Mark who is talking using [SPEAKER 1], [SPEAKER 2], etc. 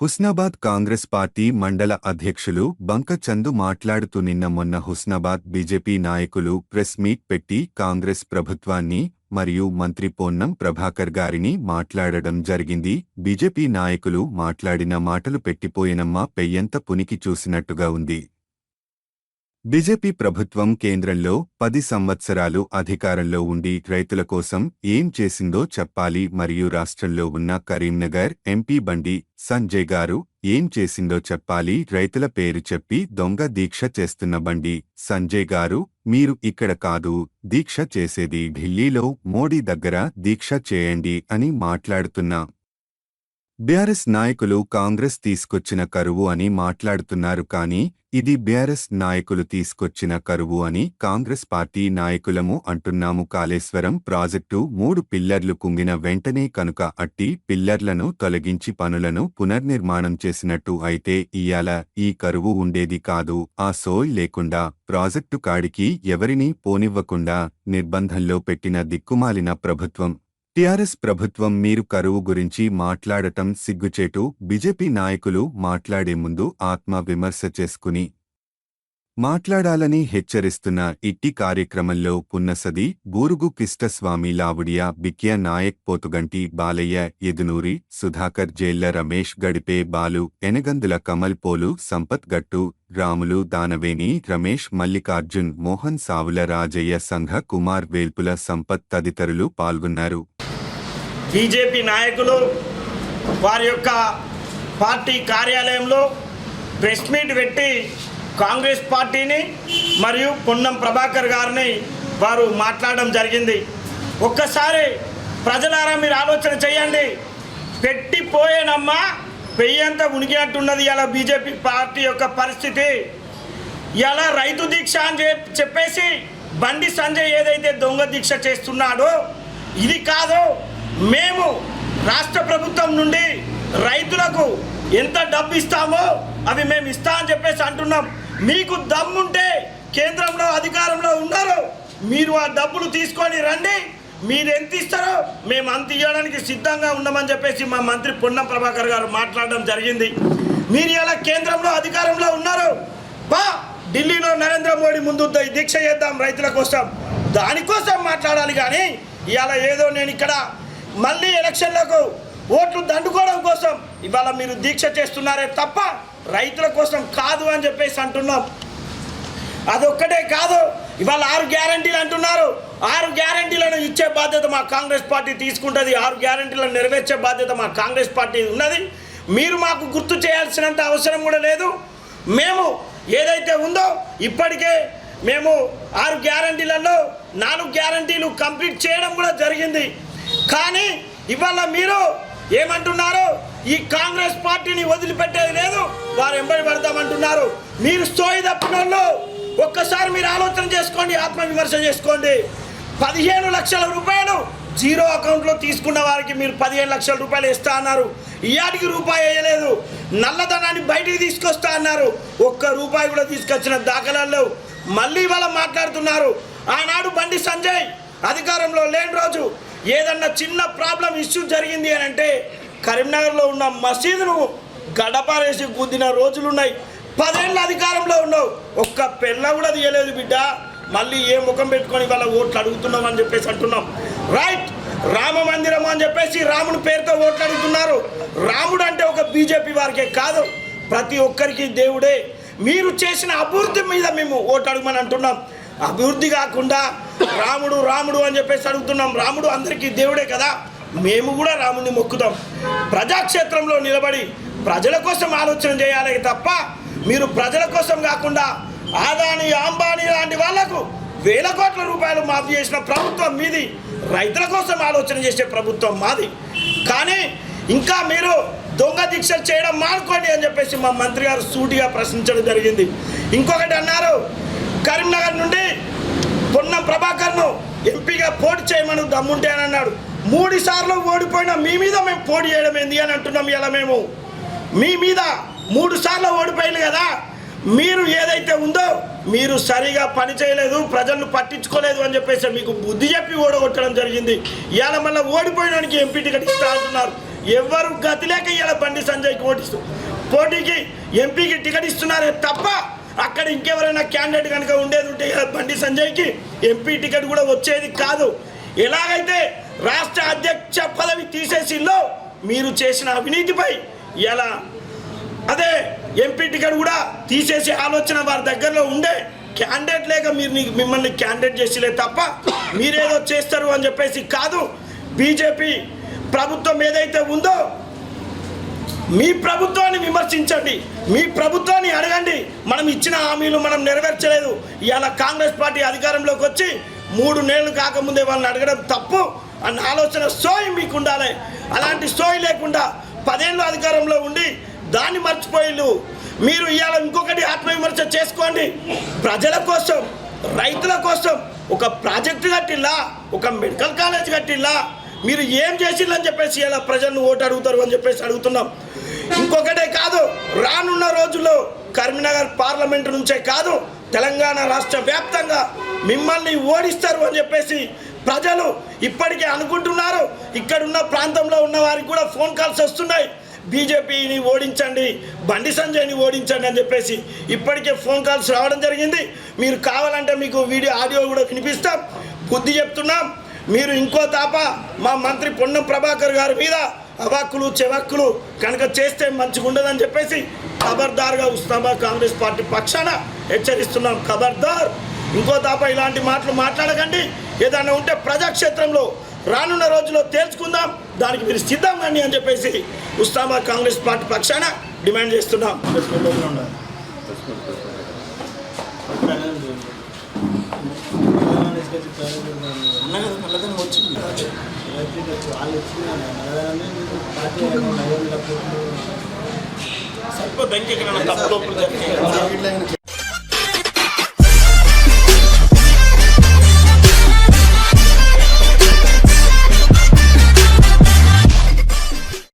[SPEAKER 1] Husnabad Congress party మండల అధ్యక్షులు బంకచందు మాట్లాడుతూ నిన్న మొన్న హుస్నాబాద్ బీజేపీ నాయకులు ప్రెస్ మీట్ పెట్టి కాంగ్రెస్ ప్రభుత్వాన్ని మరియు మంత్రి పొన్నం ప్రభాకర్ గారిని మాట్లాడడం జరిగింది. బీజేపీ నాయకులు మాట్లాడిన మాటలు పెట్టిపోయినమ్మా పెయ్యంత పునికి చూసినట్టుగా ఉంది. బీజేపీ ప్రభుత్వం కేంద్రంలో పది సంవత్సరాలు అధికారంలో ఉండి రైతుల కోసం ఏం చేసిందో చెప్పాలి మరియు రాష్ట్రంలో ఉన్న కరీంనగర్ ఎంపీ బండి సంజయ్ గారు ఏం చేసిందో చెప్పాలి రైతుల పేరు చెప్పి దొంగ దీక్ష చేస్తున్న బండి సంజయ్ గారు మీరు ఇక్కడ కాదు దీక్ష చేసేది ఢిల్లీలో మోడీ దగ్గర దీక్ష చేయండి అని మాట్లాడుతున్నా బీఆర్ఎస్ నాయకులు కాంగ్రెస్ తీసుకొచ్చిన కరువు అని మాట్లాడుతున్నారు కానీ ఇది బీఆర్ఎస్ నాయకులు తీసుకొచ్చిన కరువు అని కాంగ్రెస్ పార్టీ నాయకులము అంటున్నాము. కాళేశ్వరం ప్రాజెక్టు మూడు పిల్లర్లు కుంగిన వెంటనే కనుక అట్టి పిల్లర్లను తొలగించి పనులను పునర్నిర్మాణం చేసినట్టు అయితే ఇయాల ఈ కరువు ఉండేది కాదు. ఆ సోయ్ లేకుండా ప్రాజెక్టు కాడికి ఎవరినీ పోనివ్వకుండా నిర్బంధంలో పెట్టిన దిక్కుమాలిన ప్రభుత్వం టిఆర్ఎస్ ప్రభుత్వం మీరు కరువు గురించి మాట్లాడటం సిగ్గుచేటు బీజేపీ నాయకులు మాట్లాడే ముందు ఆత్మ విమర్శ చేసుకుని మాట్లాడాలని హెచ్చరిస్తున్న ఇట్టి కార్యక్రమంలో పున్నసది బూరుగు కిష్టస్వామి లావుడియా బిక్య నాయక్ పోతుగంటి బాలయ్య ఎదునూరి సుధాకర్ జైళ్ళ రమేష్ గడిపే బాలు ఎనగందుల కమల్ పోలు సంపత్ గట్టు రాములు దానవేణి రమేష్ మల్లికార్జున్ మోహన్ సావుల రాజయ్య సంఘ కుమార్ వేల్పుల సంపత్ తదితరులు పాల్గొన్నారు.
[SPEAKER 2] బీజేపీ నాయకులు వారి యొక్క పార్టీ కార్యాలయంలో ప్రెస్ మీట్ పెట్టి కాంగ్రెస్ పార్టీని మరియు పొన్నం ప్రభాకర్ గారిని వారు మాట్లాడడం జరిగింది. ఒక్కసారి ప్రజలారా మీరు ఆలోచన చేయండి. పెట్టిపోయేనమ్మా పెయ్యంతా ఉనికినట్టున్నది ఇలా బీజేపీ పార్టీ యొక్క పరిస్థితి. ఇలా రైతు దీక్ష అని చెప్పేసి బండి సంజయ్ ఏదైతే దొంగ దీక్ష చేస్తున్నాడో ఇది కాదు. మేము రాష్ట్ర ప్రభుత్వం నుండి రైతులకు ఎంత డబ్బు ఇస్తామో అవి మేము ఇస్తా అని చెప్పేసి అంటున్నాం. మీకు దమ్ముంటే కేంద్రంలో అధికారంలో ఉన్నారు. మీరు ఆ డబ్బులు తీసుకొని రండి. మీరు ఎంత ఇస్తారో మేము అంత ఇవ్వడానికి సిద్ధంగా ఉన్నామని చెప్పేసి మా మంత్రి పొన్నం ప్రభాకర్ గారు మాట్లాడడం జరిగింది. మీరు ఇలా కేంద్రంలో అధికారంలో ఉన్నారు. బా ఢిల్లీలో నరేంద్ర మోడీ ముందు దీక్ష చేద్దాం రైతుల కోసం. దానికోసం మాట్లాడాలి కానీ ఇవాళ ఏదో నేను ఇక్కడ మళ్ళీ ఎలక్షన్లకు ఓట్లు దండుకోవడం కోసం ఇవాళ మీరు దీక్ష చేస్తున్నారే తప్ప రైతుల కోసం కాదు అని చెప్పేసి అంటున్నాం. అదొక్కటే కాదు ఇవాళ ఆరు గ్యారంటీలు అంటున్నారు. ఆరు గ్యారంటీలను ఇచ్చే బాధ్యత మా కాంగ్రెస్ పార్టీ తీసుకుంటుంది. ఆరు గ్యారంటీలను నెరవేర్చే బాధ్యత మా కాంగ్రెస్ పార్టీ ఉన్నది. మీరు మాకు గుర్తు చేయాల్సినంత అవసరం కూడా లేదు. మేము ఏదైతే ఉందో ఇప్పటికే మేము ఆరు గ్యారంటీలలో నాలుగు గ్యారంటీలు కంప్లీట్ చేయడం కూడా జరిగింది. కానీ ఇవాళ మీరు ఏమంటున్నారు ఈ కాంగ్రెస్ పార్టీని వదిలిపెట్టేది లేదు వారు ఎంబడి పడతామంటున్నారు. మీరు స్తోయి తప్పినోళ్ళు ఒక్కసారి మీరు ఆలోచన చేసుకోండి ఆత్మవిమర్శ చేసుకోండి. పదిహేను లక్షల రూపాయలు జీరో అకౌంట్లో తీసుకున్న వారికి మీరు పదిహేను లక్షల రూపాయలు ఇస్తా అన్నారు. ఇయాటికి రూపాయి వేయలేదు. నల్లధనాన్ని బయటికి తీసుకొస్తా అన్నారు. ఒక్క రూపాయి కూడా తీసుకొచ్చిన దాఖలాలు మళ్ళీ ఇవాళ మాట్లాడుతున్నారు. ఆనాడు బండి సంజయ్ అధికారంలో లేని రోజు ఏదన్నా చిన్న ప్రాబ్లం ఇష్యూ జరిగింది అని అంటే కరీంనగర్లో ఉన్న మసీదును గడపారేసి గుద్దిన రోజులున్నాయి. పదేళ్ళ అధికారంలో ఉన్నావు. ఒక్క పెళ్ళ కూడా తీయలేదు బిడ్డ. మళ్ళీ ఏ ముఖం పెట్టుకొని వాళ్ళ ఓట్లు అడుగుతున్నాం అని చెప్పేసి అంటున్నాం. రైట్ రామ మందిరం అని చెప్పేసి రాముని పేరుతో ఓట్లు అడుగుతున్నారు. రాముడు అంటే ఒక బీజేపీ వారికే కాదు. ప్రతి ఒక్కరికి దేవుడే. మీరు చేసిన అభివృద్ధి మీద మేము ఓటు అడగమని అంటున్నాం. అభివృద్ధి కాకుండా రాముడు రాముడు అని చెప్పేసి అడుగుతున్నాం. రాముడు అందరికీ దేవుడే కదా. మేము కూడా రాముడిని మొక్కుతాం. ప్రజాక్షేత్రంలో నిలబడి ప్రజల కోసం ఆలోచన చేయాలి తప్ప మీరు ప్రజల కోసం కాకుండా ఆదాని అంబానీ లాంటి వాళ్ళకు వేల కోట్ల రూపాయలు మాఫీ చేసిన ప్రభుత్వం మీది. రైతుల కోసం ఆలోచన చేసే ప్రభుత్వం మాది. కానీ ఇంకా మీరు దొంగ దీక్ష చేయడం మానుకోండి అని చెప్పేసి మా మంత్రి గారు సూటిగా ప్రశ్నించడం జరిగింది. ఇంకొకటి అన్నారు కరీంనగర్ నుండి పొన్నం ప్రభాకర్ను ఎంపీగా పోటీ చేయమని దమ్ముంటే అని అన్నాడు. మూడు సార్లు ఓడిపోయిన మీ మీద మేము పోటీ చేయడం ఏంది అని అంటున్నాం ఇలా మేము. మీ మీద మూడు సార్లు ఓడిపోయింది కదా మీరు ఏదైతే ఉందో మీరు సరిగా పని చేయలేదు ప్రజలను పట్టించుకోలేదు అని చెప్పేసి మీకు బుద్ధి చెప్పి ఓడగొట్టడం జరిగింది. ఇవాళ మళ్ళీ ఓడిపోయడానికి ఎంపీ టికెట్ ఇస్తా అంటున్నారు. ఎవరు గతి లేక ఇలా బండి సంజయ్కి ఓటిస్తూ పోటీకి ఎంపీకి టికెట్ ఇస్తున్నారే తప్ప అక్కడ ఇంకెవరైనా క్యాండిడేట్ కనుక ఉండేది ఉంటే బండి సంజయ్కి ఎంపీ టికెట్ కూడా వచ్చేది కాదు. ఎలాగైతే రాష్ట్ర అధ్యక్ష పదవి తీసేసిల్లో మీరు చేసిన అవినీతిపై ఎలా? అదే ఎంపీ టికెట్ కూడా తీసేసే ఆలోచన వారి దగ్గరలో ఉండే క్యాండిడేట్ లేక మీరు మిమ్మల్ని క్యాండిడేట్ చేసిలే తప్ప మీరేదో చేస్తారు అని చెప్పేసి కాదు. బీజేపీ ప్రభుత్వం ఏదైతే ఉందో మీ ప్రభుత్వాన్ని విమర్శించండి. మీ ప్రభుత్వాన్ని అడగండి. మనం ఇచ్చిన హామీలు మనం నెరవేర్చలేదు. ఇవాళ కాంగ్రెస్ పార్టీ అధికారంలోకి వచ్చి మూడు నెలలు కాకముందే వాళ్ళని అడగడం తప్పు. అన్న ఆలోచన సోయి మీకు ఉండాలి అలాంటి సోయి లేకుండా పదేళ్ళు అధికారంలో ఉండి దాన్ని మర్చిపోయిళ్ళు మీరు ఇవాళ ఇంకొకటి ఆత్మవిమర్శ చేసుకోండి. ప్రజల కోసం రైతుల కోసం ఒక ప్రాజెక్టు కట్టిల్లా ఒక మెడికల్ కాలేజ్ కట్టిల్లా మీరు ఏం చేసిందని చెప్పేసి ఇలా ప్రజలను ఓటు అడుగుతారు అని చెప్పేసి అడుగుతున్నాం. ఇంకొకటే కాదు రానున్న రోజుల్లో కరీంనగర్ పార్లమెంటు నుంచే కాదు తెలంగాణ రాష్ట్ర వ్యాప్తంగా మిమ్మల్ని ఓడిస్తారు అని చెప్పేసి ప్రజలు ఇప్పటికే అనుకుంటున్నారు. ఇక్కడున్న ప్రాంతంలో ఉన్న వారికి కూడా ఫోన్ కాల్స్ వస్తున్నాయి. బీజేపీని ఓడించండి బండి సంజయ్ని ఓడించండి అని చెప్పేసి ఇప్పటికే ఫోన్ కాల్స్ రావడం జరిగింది. మీరు కావాలంటే మీకు వీడియో ఆడియో కూడా వినిపిస్తాం. బుద్ధి చెప్తున్నాం. మీరు ఇంకో తాప మా మంత్రి పొన్నం ప్రభాకర్ గారి మీద అవాక్కులు చెవక్కులు కనుక చేస్తే మంచిగా ఉండదని చెప్పేసి ఖబర్దార్గా ఉస్తామా కాంగ్రెస్ పార్టీ పక్షాన హెచ్చరిస్తున్నాం. ఖబర్దార్ ఇంకో తాప ఇలాంటి మాటలు మాట్లాడకండి. ఏదైనా ఉంటే ప్రజాక్షేత్రంలో రానున్న రోజుల్లో తేల్చుకుందాం. దానికి మీరు సిద్ధం కండి అని చెప్పేసి ఉస్తామా కాంగ్రెస్ పార్టీ పక్షాన డిమాండ్ చేస్తున్నాం.
[SPEAKER 3] అన్న కదా మళ్ళీ వచ్చింది.
[SPEAKER 4] వాళ్ళు ఇచ్చిన నగరాన్ని మీరు పార్టీ నగరంలో
[SPEAKER 2] సరిపోద్ది ఇంకెక్కడ తప్పు లోపులు జరిగాయి